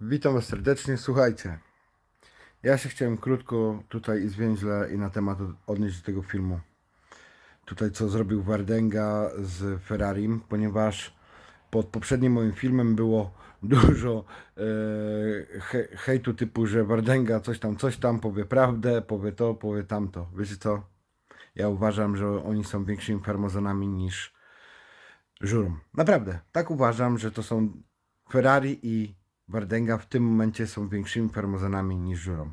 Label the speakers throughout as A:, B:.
A: Witam Was serdecznie. Słuchajcie, ja się chciałem krótko tutaj i zwięźle i na temat od- odnieść do tego filmu. Tutaj co zrobił Wardenga z Ferrarim, ponieważ pod poprzednim moim filmem było dużo e, he, hejtu typu, że Wardenga coś tam, coś tam, powie prawdę, powie to, powie tamto. Wiecie co? Ja uważam, że oni są większymi farmazonami niż żurą. Naprawdę, tak uważam, że to są Ferrari i Wardenga w tym momencie są większymi farmazonami niż żurą.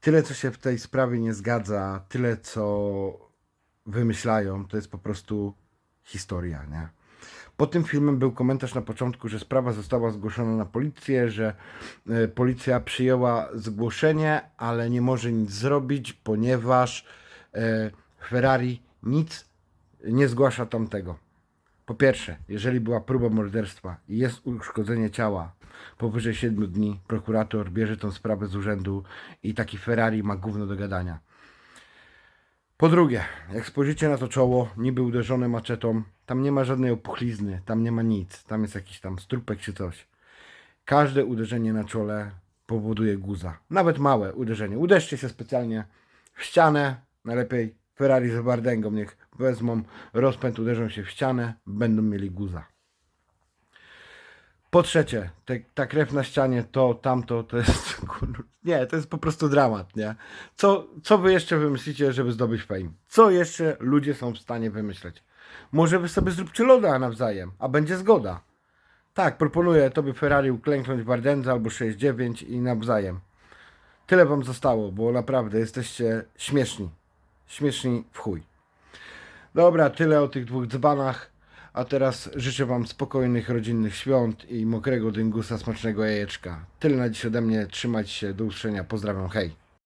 A: Tyle, co się w tej sprawie nie zgadza, tyle, co wymyślają, to jest po prostu historia, nie? Po tym filmem był komentarz na początku, że sprawa została zgłoszona na policję, że e, policja przyjęła zgłoszenie, ale nie może nic zrobić, ponieważ e, Ferrari nic nie zgłasza tamtego. Po pierwsze, jeżeli była próba morderstwa i jest uszkodzenie ciała powyżej 7 dni, prokurator bierze tą sprawę z urzędu i taki Ferrari ma gówno do gadania. Po drugie, jak spojrzycie na to czoło, niby uderzone maczetą, tam nie ma żadnej opuchlizny, tam nie ma nic, tam jest jakiś tam strupek czy coś. Każde uderzenie na czole powoduje guza. Nawet małe uderzenie. Uderzcie się specjalnie w ścianę, najlepiej Ferrari z Bardęgą niech wezmą rozpęd, uderzą się w ścianę, będą mieli guza. Po trzecie, te, ta krew na ścianie, to, tamto, to jest, nie, to jest po prostu dramat, nie? Co, co wy jeszcze wymyślicie, żeby zdobyć fame? Co jeszcze ludzie są w stanie wymyśleć? Może wy sobie zróbcie loda nawzajem, a będzie zgoda. Tak, proponuję tobie Ferrari uklęknąć w Ardence albo 6.9 i nawzajem. Tyle wam zostało, bo naprawdę jesteście śmieszni. Śmieszni w chuj. Dobra, tyle o tych dwóch dzbanach. A teraz życzę Wam spokojnych, rodzinnych świąt i mokrego dyngusa, smacznego jajeczka. Tyle na dziś ode mnie. Trzymajcie się. Do usłyszenia. Pozdrawiam. Hej.